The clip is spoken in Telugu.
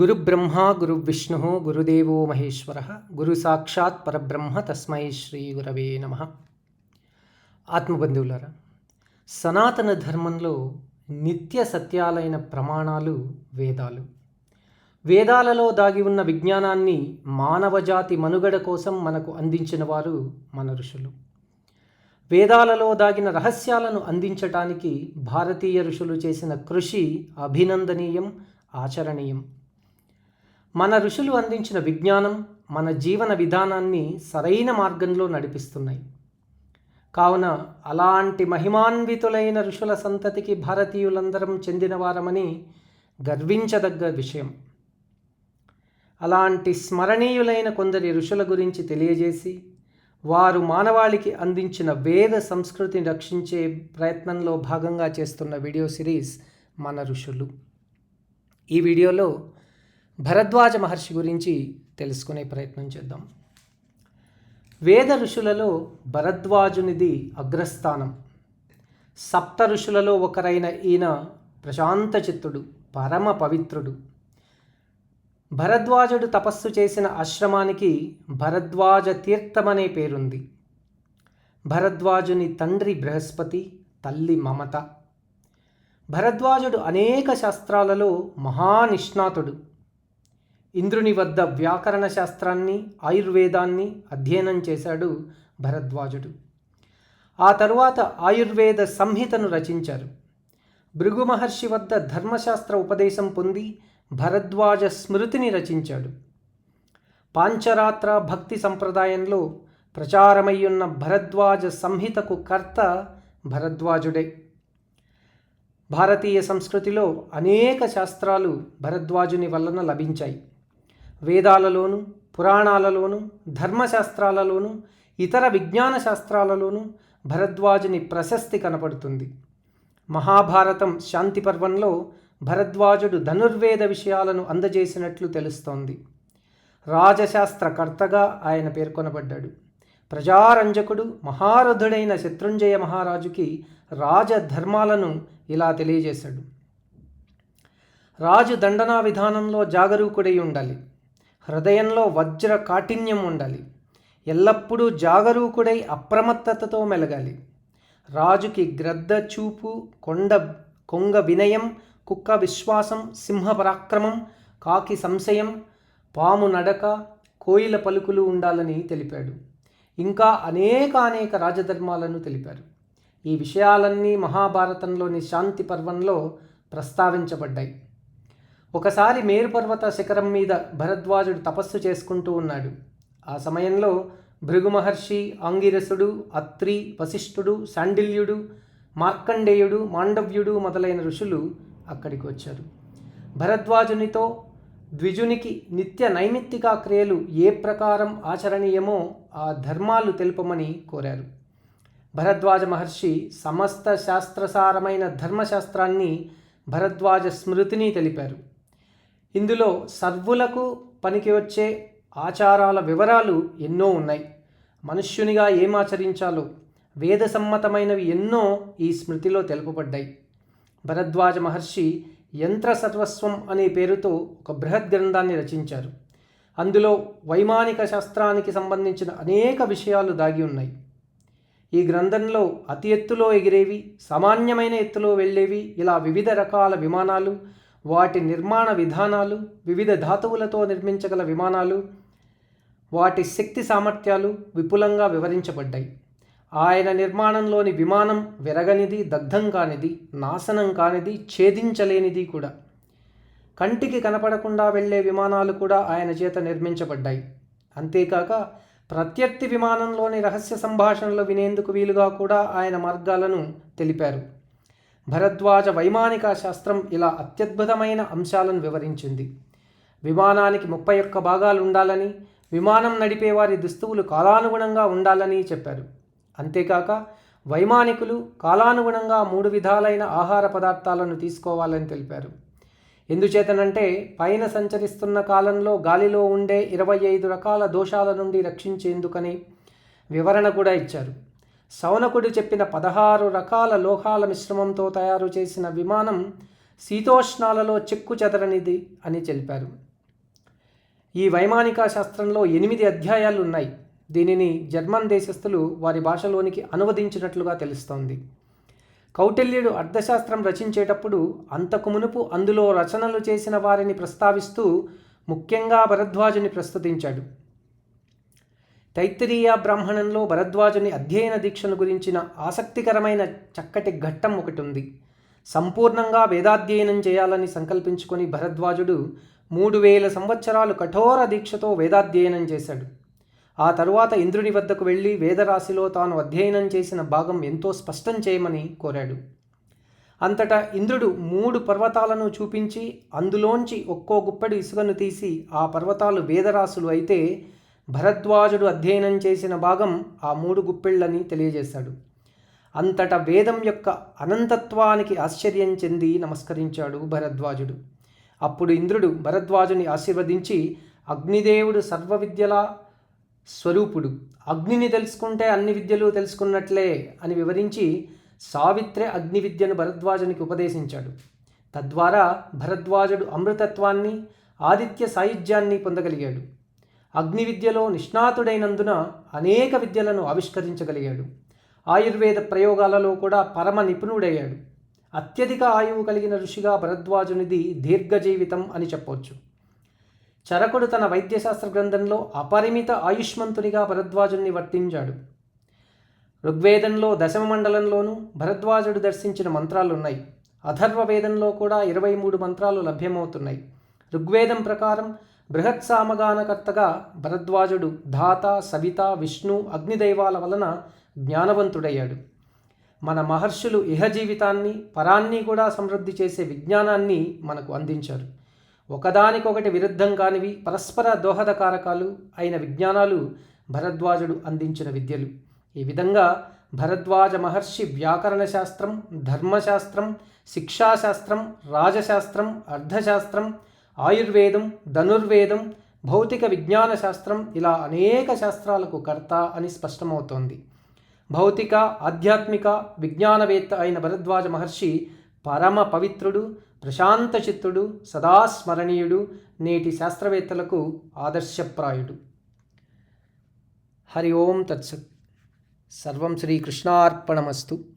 గురుబ్రహ్మ గురువిష్ణు గురుదేవో మహేశ్వర గురు సాక్షాత్ పరబ్రహ్మ తస్మై శ్రీ గురవే నమ. ఆత్మబంధువులారా సనాతన ధర్మంలో నిత్య సత్యాలైన ప్రమాణాలు వేదాలు. వేదాలలో దాగి ఉన్న విజ్ఞానాన్ని మానవజాతి మనుగడ కోసం మనకు అందించిన వారు మన ఋషులు. వేదాలలో దాగిన రహస్యాలను అందించటానికి భారతీయ ఋషులు చేసిన కృషి అభినందనీయం ఆచరణీయం. మన ఋషులు అందించిన విజ్ఞానం మన జీవన విధానాన్ని సరైన మార్గంలో నడిపిస్తున్నాయి. కావున అలాంటి మహిమాన్వితులైన ఋషుల సంతతికి భారతీయులందరం చెందినవారమని గర్వించదగ్గ విషయం. అలాంటి స్మరణీయులైన కొందరి ఋషుల గురించి తెలియజేసి వారు మానవాళికి అందించిన వేద సంస్కృతిని రక్షించే ప్రయత్నంలో భాగంగా చేస్తున్న వీడియో సిరీస్ మన ఋషులు. ఈ వీడియోలో భరద్వాజ మహర్షి గురించి తెలుసుకునే ప్రయత్నం చేద్దాం. వేద ఋషులలో భరద్వాజునిది అగ్రస్థానం. సప్త ఋషులలో ఒకరైన ఈయన ప్రశాంత చిత్తుడు పరమ పవిత్రుడు. భరద్వాజుడు తపస్సు చేసిన ఆశ్రమానికి భరద్వాజ తీర్థమనే పేరుంది. భరద్వాజుని తండ్రి బృహస్పతి తల్లి మమత. భరద్వాజుడు అనేక శాస్త్రాలలో మహానిష్ణాతుడు. ఇంద్రుని వద్ద వ్యాకరణ శాస్త్రాన్ని ఆయుర్వేదాన్ని అధ్యయనం చేశాడు భరద్వాజుడు. ఆ తరువాత ఆయుర్వేద సంహితను రచించారు. భృగు మహర్షి వద్ద ధర్మశాస్త్ర ఉపదేశం పొంది భరద్వాజ స్మృతిని రచించాడు. పాంచరాత్ర భక్తి సంప్రదాయంలో ప్రచారమయ్యున్న భరద్వాజ సంహితకు కర్త భరద్వాజుడే. భారతీయ సంస్కృతిలో అనేక శాస్త్రాలు భరద్వాజుని వలన లభించాయి. వేదాలలోను పురాణాలలోను ధర్మశాస్త్రాలలోను ఇతర విజ్ఞాన శాస్త్రాలలోనూ భరద్వాజుని ప్రశస్తి కనపడుతుంది. మహాభారతం శాంతి పర్వంలో భరద్వాజుడు ధనుర్వేద విషయాలను అందజేసినట్లు తెలుస్తోంది. రాజశాస్త్రకర్తగా ఆయన పేర్కొనబడ్డాడు. ప్రజారంజకుడు మహారథుడైన శత్రుంజయ మహారాజుకి రాజధర్మాలను ఇలా తెలియజేశాడు. రాజు దండనా విధానంలో జాగరూకుడై ఉండాలి. హృదయంలో వజ్ర కాఠిన్యం ఉండాలి. ఎల్లప్పుడూ జాగరూకుడై అప్రమత్తతతో మెలగాలి. రాజుకి గ్రద్ద చూపు కొండ కొంగ వినయం కుక్క విశ్వాసం సింహ పరాక్రమం కాకి సంశయం పాము నడక కోయిల పలుకులు ఉండాలని తెలిపాడు. ఇంకా అనేక అనేక రాజధర్మాలను తెలిపారు. ఈ విషయాలన్నీ మహాభారతంలోని శాంతి పర్వంలో ప్రస్తావించబడ్డాయి. ఒకసారి మేరుపర్వత శిఖరం మీద భరద్వాజుడు తపస్సు చేసుకుంటూ ఉన్నాడు. ఆ సమయంలో భృగు మహర్షి ఆంగిరసుడు అత్రి వశిష్ఠుడు శాండిల్యుడు మార్కండేయుడు మాండవ్యుడు మొదలైన ఋషులు అక్కడికి వచ్చారు. భరద్వాజునితో ద్విజునికి నిత్య నైమిత్తిక క్రియలు ఏ ప్రకారం ఆచరణీయమో ఆ ధర్మాలు తెలుపమని కోరారు. భరద్వాజ మహర్షి సమస్త శాస్త్రసారమైన ధర్మశాస్త్రాన్ని భరద్వాజ స్మృతిని తెలిపారు. ఇందులో సర్వులకు పనికి వచ్చే ఆచారాల వివరాలు ఎన్నో ఉన్నాయి. మనుష్యునిగా ఏం ఆచరించాలో వేద సమ్మతమైనవి ఎన్నో ఈ స్మృతిలో తెలుపబడ్డాయి. భరద్వాజ మహర్షి యంత్ర సర్వస్వం అనే పేరుతో ఒక బృహద్ గ్రంథాన్ని రచించారు. అందులో వైమానిక శాస్త్రానికి సంబంధించిన అనేక విషయాలు దాగి ఉన్నాయి. ఈ గ్రంథంలో అతి ఎత్తులో ఎగిరేవి సామాన్యమైన ఎత్తులో వెళ్ళేవి ఇలా వివిధ రకాల విమానాలు వాటి నిర్మాణ విధానాలు వివిధ ధాతువులతో నిర్మించగల విమానాలు వాటి శక్తి సామర్థ్యాలు విపులంగా వివరించబడ్డాయి. ఆయన నిర్మాణంలోని విమానం విరగనిది దగ్ధం కానిది నాశనం కానిది ఛేదించలేనిది కూడా. కంటికి కనపడకుండా వెళ్ళే విమానాలు కూడా ఆయన చేత నిర్మించబడ్డాయి. అంతేకాక ప్రత్యర్థి విమానంలోని రహస్య సంభాషణలు వినేందుకు వీలుగా కూడా ఆయన మార్గాలను తెలిపారు. భరద్వాజ వైమానిక శాస్త్రం ఇలా అత్యద్భుతమైన అంశాలను వివరించింది. విమానానికి ముప్పై ఒక్క భాగాలు ఉండాలని విమానం నడిపేవారి దుస్తువులు కాలానుగుణంగా ఉండాలని చెప్పారు. అంతేకాక వైమానికులు కాలానుగుణంగా మూడు విధాలైన ఆహార పదార్థాలను తీసుకోవాలని తెలిపారు. ఎందుచేతనంటే పైన సంచరిస్తున్న కాలంలో గాలిలో ఉండే ఇరవై ఐదు రకాల దోషాల నుండి రక్షించేందుకని వివరణ కూడా ఇచ్చారు. శవనకుడు చెప్పిన పదహారు రకాల లోహాల మిశ్రమంతో తయారు చేసిన విమానం శీతోష్ణాలలో చెక్కు చెదరనిది అని తెలిపారు. ఈ వైమానిక శాస్త్రంలో ఎనిమిది అధ్యాయాలు ఉన్నాయి. దీనిని జర్మన్ దేశస్థులు వారి భాషలోనికి అనువదించినట్లుగా తెలుస్తోంది. కౌటిల్యుడు అర్థశాస్త్రం రచించేటప్పుడు అంతకు మునుపు అందులో రచనలు చేసిన వారిని ప్రస్తావిస్తూ ముఖ్యంగా భరద్వాజుని ప్రస్తుతించాడు. తైత్తిరీయ బ్రాహ్మణంలో భరద్వాజుని అధ్యయన దీక్షను గురించిన ఆసక్తికరమైన చక్కటి ఘట్టం ఒకటి ఉంది. సంపూర్ణంగా వేదాధ్యయనం చేయాలని సంకల్పించుకొని భరద్వాజుడు మూడు వేల సంవత్సరాలు కఠోర దీక్షతో వేదాధ్యయనం చేశాడు. ఆ తరువాత ఇంద్రుని వద్దకు వెళ్ళి వేదరాశిలో తాను అధ్యయనం చేసిన భాగం ఎంతో స్పష్టం చేయమని కోరాడు. అంతటా ఇంద్రుడు మూడు పర్వతాలను చూపించి అందులోంచి ఒక్కో గుప్పడి ఇసుకను తీసి ఆ పర్వతాలు వేదరాశులు అయితే భరద్వాజుడు అధ్యయనం చేసిన భాగం ఆ మూడు గుప్పిళ్ళని తెలియజేశాడు. అంతట వేదం యొక్క అనంతత్వానికి ఆశ్చర్యం చెంది నమస్కరించాడు భరద్వాజుడు. అప్పుడు ఇంద్రుడు భరద్వాజుని ఆశీర్వదించి అగ్నిదేవుడు సర్వ విద్యల స్వరూపుడు. అగ్నిని తెలుసుకుంటే అన్ని విద్యలు తెలుసుకున్నట్లే అని వివరించి సావిత్రే అగ్ని విద్యను భరద్వాజునికి ఉపదేశించాడు. తద్వారా భరద్వాజుడు అమృతత్వాన్ని ఆదిత్య సాయుధ్యాన్ని పొందగలిగాడు. అగ్ని విద్యలో నిష్ణాతుడైనందున అనేక విద్యలను ఆవిష్కరించగలిగాడు. ఆయుర్వేద ప్రయోగాలలో కూడా పరమ నిపుణుడయ్యాడు. అత్యధిక ఆయువు కలిగిన ఋషిగా భరద్వాజునిది దీర్ఘజీవితం అని చెప్పవచ్చు చరకుడు తన వైద్యశాస్త్ర గ్రంథంలో అపరిమిత ఆయుష్మంతునిగా భరద్వాజుని వర్తించాడు. ఋగ్వేదంలో దశమ మండలంలోనూ భరద్వాజుడు దర్శించిన మంత్రాలు ఉన్నాయి అథర్వ వేదంలో కూడా ఇరవై మూడు మంత్రాలు లభ్యమవుతున్నాయి. ఋగ్వేదం ప్రకారం బృహత్ సామగానకర్తగా భరద్వాజుడు ధాత సవిత విష్ణు అగ్నిదైవాల వలన జ్ఞానవంతుడయ్యాడు. మన మహర్షులు ఇహ జీవితాన్ని పరాన్ని కూడా సమృద్ధి చేసే విజ్ఞానాన్ని మనకు అందించారు. ఒకదానికొకటి విరుద్ధం కానివి పరస్పర దోహదకారకాలు అయిన విజ్ఞానాలు భరద్వాజుడు అందించిన విద్యలు. ఈ విధంగా భరద్వాజ మహర్షి వ్యాకరణ శాస్త్రం ధర్మశాస్త్రం శిక్షాశాస్త్రం రాజశాస్త్రం అర్థశాస్త్రం ఆయుర్వేదం ధనుర్వేదం భౌతిక విజ్ఞాన శాస్త్రం ఇలా అనేక శాస్త్రాలకు కర్త అని స్పష్టమవుతోంది. భౌతిక ఆధ్యాత్మిక విజ్ఞానవేత్త అయిన భరద్వాజ మహర్షి పరమ పవిత్రుడు ప్రశాంత చిత్తుడు సదాస్మరణీయుడు నేటి శాస్త్రవేత్తలకు ఆదర్శప్రాయుడు. హరి ఓం తత్సత్. సర్వం శ్రీకృష్ణార్పణమస్తు